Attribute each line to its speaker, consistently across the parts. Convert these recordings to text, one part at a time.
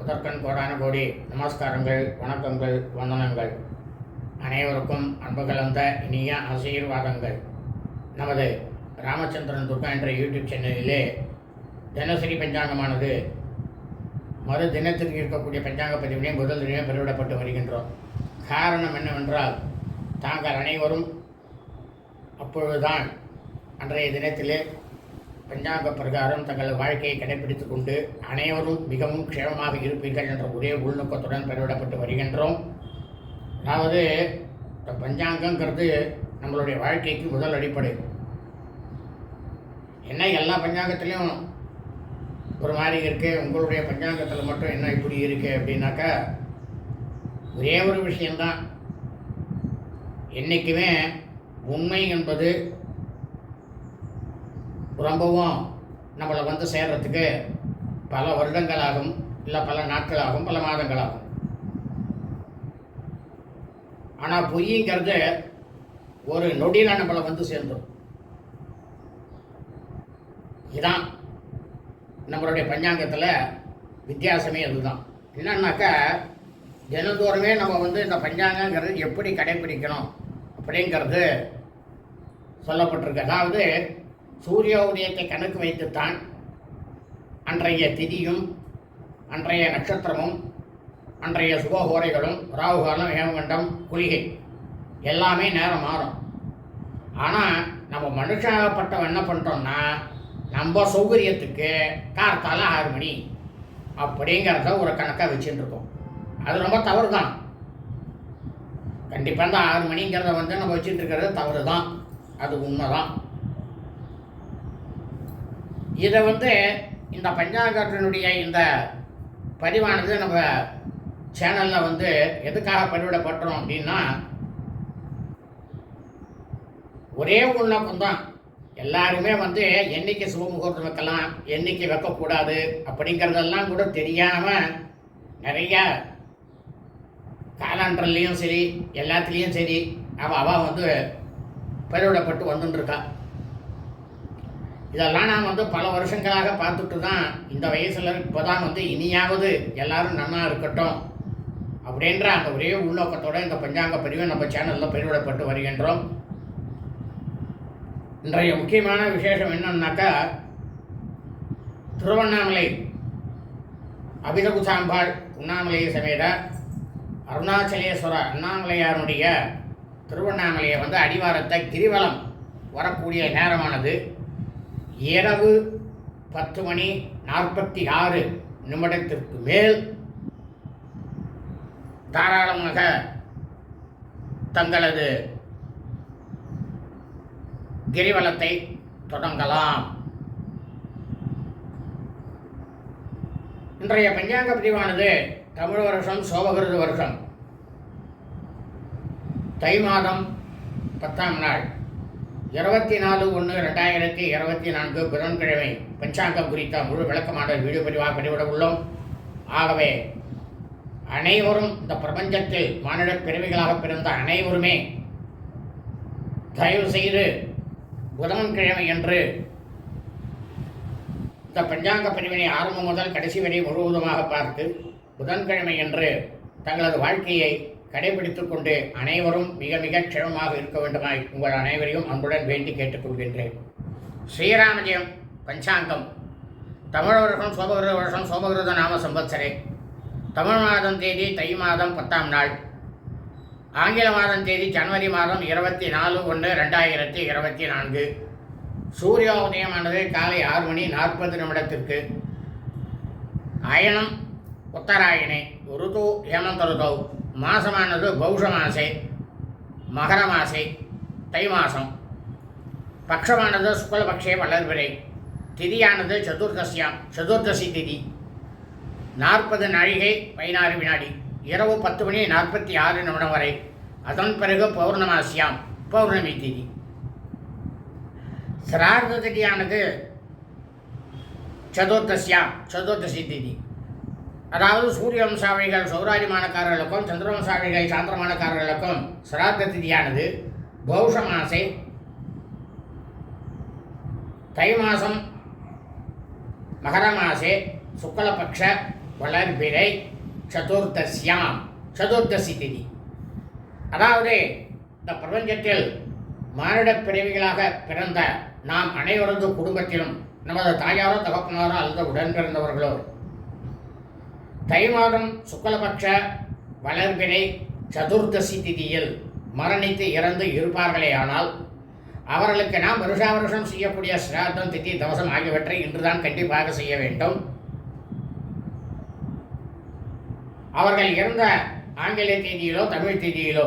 Speaker 1: முதற்கண் கோடான கோடி நமஸ்காரங்கள் வணக்கங்கள் வந்தனங்கள். அனைவருக்கும் அன்பு கலந்த இனிய ஆசீர்வாதங்கள். நமது ராமச்சந்திரன் துர்கா என்ற யூடியூப் சேனலிலே தினசரி பஞ்சாங்கமானது மறு தினத்திற்கு இருக்கக்கூடிய பஞ்சாங்க பதிவினை முதல் தினமே பெருவிடப்பட்டு வருகின்றோம். காரணம் என்னவென்றால் தாங்கள் அனைவரும் அப்பொழுதுதான் அன்றைய தினத்திலே பஞ்சாங்க பிரகாரம் தங்கள் வாழ்க்கையை கடைபிடித்துக் கொண்டு அனைவரும் மிகவும் க்ஷேமமாக இருப்பீர்கள் என்ற ஒரே உள்நோக்கத்துடன் பெருவிடப்பட்டு வருகின்றோம். அதாவது இந்த பஞ்சாங்கங்கிறது நம்மளுடைய வாழ்க்கைக்கு முதல் அடிப்படை. என்ன எல்லா பஞ்சாங்கத்திலையும் ஒரு மாதிரி இருக்குது உங்களுடைய பஞ்சாங்கத்தில் மட்டும் என்ன இப்படி இருக்குது அப்படின்னாக்கா ஒரே ஒரு விஷயந்தான் என்றைக்குமே உண்மை என்பது ரொம்பவும் நம்மளை வந்து சேர்கிறதுக்கு பல வருடங்களாகும் இல்லை பல நாட்களாகும் பல மாதங்களாகும். ஆனால் பொய்ங்கிறது ஒரு நொடியில் நம்மளை வந்து சேர்ந்துடும் இதான் நம்மளுடைய பஞ்சாங்கத்தில் வித்தியாசமே அதுதான். என்னன்னாக்கா தினந்தோறுமே நம்ம வந்து இந்த பஞ்சாங்கங்கிறது எப்படி கடைபிடிக்கணும் அப்படிங்கிறது சொல்லப்பட்டிருக்கு. அதாவது சூரிய உதயத்தை கணக்கு வைத்துத்தான் அன்றைய திதியும் அன்றைய நட்சத்திரமும் அன்றைய சுபஹோரைகளும் ராகுகாலம் ஹேமகண்டம் குளிகை எல்லாமே நேரம் மாறும். ஆனால் நம்ம மனுஷாகப்பட்டவன் என்ன பண்ணுறோம்னா நம்ம சௌகரியத்துக்கு கார்த்தால ஆறு மணி அப்படிங்கிறத ஒரு கணக்காக வச்சுட்டு இருக்கோம். அது ரொம்ப தவறு தான் கண்டிப்பாக இந்த ஆறு மணிங்கிறத வந்து நம்ம வச்சுட்டு இருக்கிறது தவறு தான் அது உண்மை தான் இதை வந்து இந்த பஞ்சாங்கத்தினுடைய இந்த பதிவானது நம்ம சேனலில் வந்து எதுக்காக பதிவிடப்பட்டோம் அப்படின்னா ஒரே உள்நோக்கம் தான் எல்லாருமே வந்து என்னைக்கு சுபமுகூர்த்தம் வைக்கலாம் என்னைக்கு வைக்கக்கூடாது அப்படிங்கிறதெல்லாம் கூட தெரியாமல் நிறைய காலாண்டர்லேயும் சரி எல்லாத்துலேயும் சரி அவள் அவள் வந்து பதிவிடப்பட்டு வந்துட்டுருக்கா இதெல்லாம் நான் வந்து பல வருஷங்களாக பார்த்துட்டு தான் இந்த வயசில் இப்போ தான் வந்து இனியாவது எல்லாரும் நன்னா இருக்கட்டும் அப்படின்ற அந்த ஒரே உள்நோக்கத்தோடு இந்த பஞ்சாங்க பதிவை நம்ம சேனலில் பதிவிடப்பட்டு வருகின்றோம். இன்றைய முக்கியமான விசேஷம் என்னன்னாக்கா திருவண்ணாமலை அபிதகுசாம்பாள் உண்ணாமலையை சமேத அருணாச்சலேஸ்வர அண்ணாமலையாருடைய திருவண்ணாமலையை வந்து அடிவாரத்தை கிரிவலம் வரக்கூடிய நேரமானது. இரவு பத்து மணி நாற்பத்தி ஆறு நிமிடத்திற்கு மேல் தாராளமாக தங்களது கிரிவலத்தை தொடங்கலாம். இன்றைய பஞ்சாங்க பிரிவானது தமிழ் வருஷம் சோபகிருத வருஷம். தை மாதம் பத்தாம் நாள். இருபத்தி நாலு ஒன்று ரெண்டாயிரத்தி இருபத்தி நான்கு புதன்கிழமை பஞ்சாங்கம் குறித்த முழு விளக்கமான வீடியோ பதிவாக பதிவிட உள்ளோம். ஆகவே அனைவரும் இந்த பிரபஞ்சத்தில் மானிட பிறவிகளாக பிறந்த அனைவருமே தயவு செய்து புதன்கிழமை என்று இந்த பஞ்சாங்க பிரிவினை ஆரம்பம் முதல் கடைசி வரை முழுவதுமாக பார்த்து புதன்கிழமை என்று தங்களது வாழ்க்கையை கடைபிடித்துக் கொண்டு அனைவரும் மிக மிக க்ஷமமாக இருக்க வேண்டுமாய் உங்கள் அனைவரையும் அன்புடன் வேண்டி கேட்டுக்கொள்கின்றேன். ஸ்ரீராமஜயம் பஞ்சாங்கம். தமிழ் வருஷம் சோபகிருத வருஷம் சோபகிருத நாம சம்பத்சரே தமிழ் மாதம் தேதி தை மாதம் பத்தாம் நாள். ஆங்கில மாதம் தேதி ஜனவரி மாதம் இருபத்தி நாலு ஒன்று ரெண்டாயிரத்தி இருபத்தி நான்கு. சூரிய உதயமானது காலை ஆறு மணி நாற்பது நிமிடத்திற்கு. அயனம் உத்தராயணே ருது ஹேமந்த ருதௌ மாதமானது பௌஷ மாசை மகர மாசை தை மாதம் பக்ஷமானது சுக்லபக்ஷே வளர்பிறை திதியானது சதுர்தசியாம் சதுர்தசி திதி. நாற்பது நாழிகை பதினாறு வினாடி. இரவு பத்து மணி நாற்பத்தி ஆறு நிமிடம் வரை. அதன் பிறகு பௌர்ணமாசியாம் பௌர்ணமி திதி. சிரார்த்த திதியானது சதுர்தசியாம் சதுர்தசி திதி. அதாவது சூரிய வம்சாவிகள் சௌராஜிமானக்காரர்களுக்கும் சந்திரவம்சாவிகள் சாந்திரமானக்காரர்களுக்கும் சிரார்த்த திதியானது பௌஷ மாசே தை மாதம் மகர மாசே சுக்லபக்ஷ வளர்பிறை சதுர்தசியாம் சதுர்தசி திதி. அதாவது இந்த பிரபஞ்சத்தில் மானிடப் பிறவிகளாக பிறந்த நாம் அனைவரது குடும்பத்திலும் நமது தாயாரோ தகப்பனாரோ அல்லது உடன் பிறந்தவர்களோ தை மாதம் சுக்லபக்ஷ வளர்பிறை சதுர்தசி திதியில் மரணித்து இறந்து இருப்பார்களே ஆனால் அவர்களுக்கு நாம் வருஷா வருஷம் செய்யக்கூடிய சிராதம் திதி தவசம் ஆகியவற்றை இன்றுதான் கண்டிப்பாக செய்ய வேண்டும். அவர்கள் இறந்த ஆங்கில தேதியிலோ தமிழ் தேதியிலோ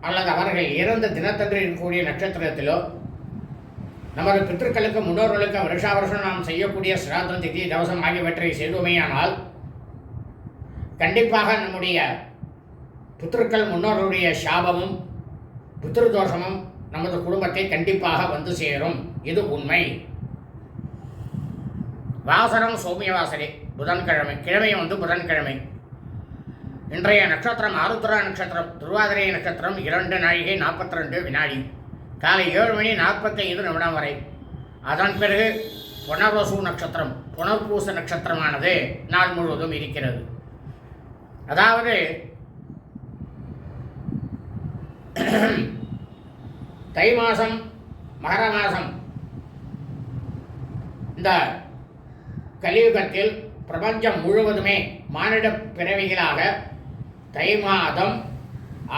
Speaker 1: அல்லது அவர்கள் இறந்த தினத்தன்று இருக்கக்கூடிய நட்சத்திரத்திலோ நமது பித்தர்களுக்கு முன்னோர்களுக்கு வருஷா வருஷம் நாம் செய்யக்கூடிய சிராதம் திதி தவசம் ஆகியவற்றை செய்தோமேயானால் கண்டிப்பாக நம்முடைய பித்திருக்கள் முன்னோர்களுடைய சாபமும் பித்ருதோஷமும் நமது குடும்பத்தை கண்டிப்பாக வந்து சேரும். இது உண்மை. வாசனம் சௌமியவாசரே புதன்கிழமை கிழமை வந்து புதன்கிழமை. இன்றைய நட்சத்திரம் ஆருத்ரா நட்சத்திரம் திருவாதிரை நட்சத்திரம் இரண்டு நாழிகை நாற்பத்தி ரெண்டு வினாடி. காலை ஏழு மணி நாற்பத்தைந்து நிமிடம் வரை. அதன் பிறகு புனர்வசு நட்சத்திரம் புனர்பூச நட்சத்திரமானது நாள் முழுவதும் இருக்கிறது. அதாவது தை மாதம் மகர மாதம் இந்த கலியுகத்தில் பிரபஞ்சம் முழுவதுமே மானிட பிறவிகளாக தை மாதம்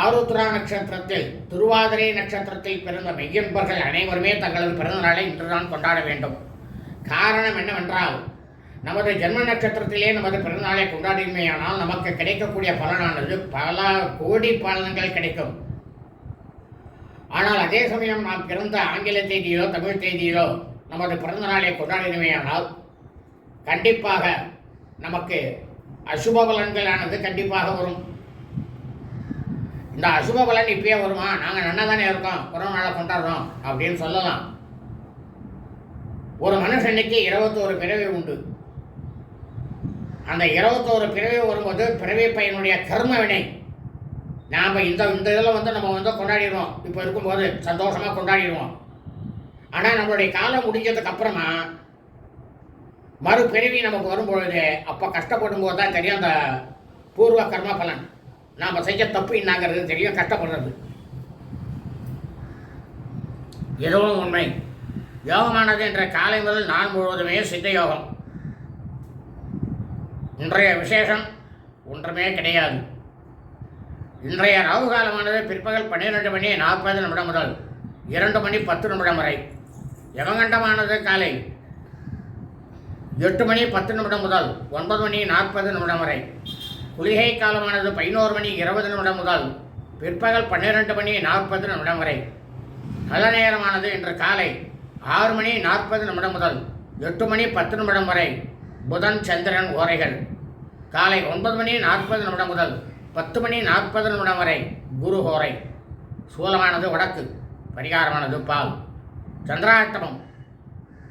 Speaker 1: ஆருத்ரா நட்சத்திரத்தில் திருவாதிரை நட்சத்திரத்தில் பிறந்த மெய்யன்பர்கள் அனைவருமே தங்களது பிறந்த நாளை இன்றுதான் கொண்டாட வேண்டும். காரணம் என்னவென்றால் நமது ஜென்ம நட்சத்திரத்திலே நமது பிறந்தநாளை கொண்டாடிமையானால் நமக்கு கிடைக்கக்கூடிய பலனானது பல கோடி பலன்கள் கிடைக்கும். ஆனால் அதே சமயம் நாம் பிறந்த ஆங்கில தேதியிலோ தமிழ் தேதியிலோ நமது பிறந்தநாளை கொண்டாடினமையானால் கண்டிப்பாக நமக்கு அசுப பலன்களானது கண்டிப்பாக வரும். இந்த அசுப பலன் இப்பயே வருமா? நாங்கள் நல்லா தானே இருக்கோம் பிறந்த கொண்டாடுறோம் அப்படின்னு சொல்லலாம். ஒரு மனுஷனுக்கு இருபத்தோரு பிறவி உண்டு. அந்த இருபத்தோரு பிறவி வரும்போது பிறவி பையனுடைய கர்ம வினை. நாம் இந்த இந்த இதில் வந்து நம்ம வந்து கொண்டாடிடுவோம். இப்போ இருக்கும்போது சந்தோஷமாக கொண்டாடிடுவோம். ஆனால் நம்மளுடைய காலம் முடிஞ்சதுக்கு அப்புறமா மறுபிறவி நமக்கு வரும்பொழுது அப்போ கஷ்டப்படும் போது தான் தெரியும் அந்த பூர்வ கர்ம பலன். நாம் செஞ்ச தப்பு என்னங்கிறது தெரியும் கஷ்டப்படுறது. எதுவும் உண்மை. யோகமானது என்ற காலை முதல் நான் முழுவதுமே சித்த யோகம். இன்றைய விசேஷம் ஒன்றுமே கிடையாது. இன்றைய ராகு காலமானது பிற்பகல் பன்னிரெண்டு மணி நாற்பது நிமிடம் முதல் இரண்டு மணி பத்து நிமிடம் வரை. யமகண்டமானது காலை எட்டு மணி பத்து நிமிடம் முதல் ஒன்பது மணி நாற்பது நிமிடம் வரை. குளிகை காலமானது பதினோரு மணி இருபது நிமிடம் முதல் பிற்பகல் பன்னிரெண்டு மணி நாற்பது நிமிடம் வரை. நல்ல நேரமானது இன்று காலை ஆறு மணி நாற்பது நிமிடம் முதல் எட்டு மணி பத்து நிமிடம் வரை. புதன் சந்திரன் ஓரைகள். காலை ஒன்பது மணி நாற்பது நிமிடம் முதல் பத்து மணி நாற்பது நிமிடம் வரை குரு ஹோரை சூலமானது வடக்கு பரிகாரமானது பால். சந்திராஷ்டமம்.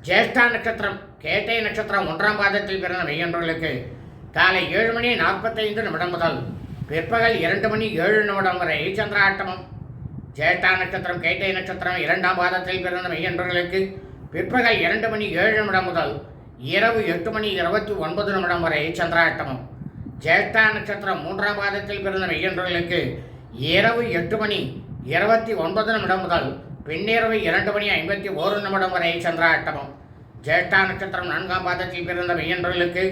Speaker 1: ஜேஷ்டா நட்சத்திரம் கேட்டை நட்சத்திரம் ஒன்றாம் பாதத்தில் பிறந்த மெய்யன்றர்களுக்கு காலை ஏழு மணி நாற்பத்தைந்து நிமிடம் முதல் பிற்பகல் இரண்டு மணி ஏழு நிமிடம் வரை சந்திராஷ்டமம். ஜேஷ்டா நட்சத்திரம் கேட்டை நட்சத்திரம் இரண்டாம் பாதத்தில் பிறந்த மெய்யன்றர்களுக்கு பிற்பகல் இரண்டு மணி ஏழு நிமிடம் முதல் இரவு எட்டு மணி இருபத்தி ஒன்பது நிமிடம் வரை சந்திராட்டமம். ஜேஷ்டா நட்சத்திரம் மூன்றாம் பாதத்தில் பிறந்த மெய்யன்றர்களுக்கு இரவு எட்டு மணி இருபத்தி ஒன்பது நிமிடம் முதல் பின்னிரவு இரண்டு மணி ஐம்பத்தி ஓரு நிமிடம் வரை சந்திராட்டமம். ஜேஷ்டா நட்சத்திரம் நான்காம் பாதத்தில் பிறந்த மெய்யன்றர்களுக்கு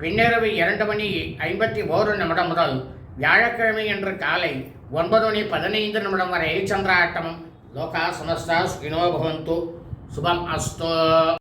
Speaker 1: பின்னிரவு இரண்டு மணி ஐம்பத்தி ஓரு நிமிடம் முதல் வியாழக்கிழமை என்று காலை ஒன்பது மணி பதினைந்து நிமிடம் வரை சந்திராட்டமம். லோகா சமஸ்தா சுகினோ பவந்து சுபம் அஸ்தோ.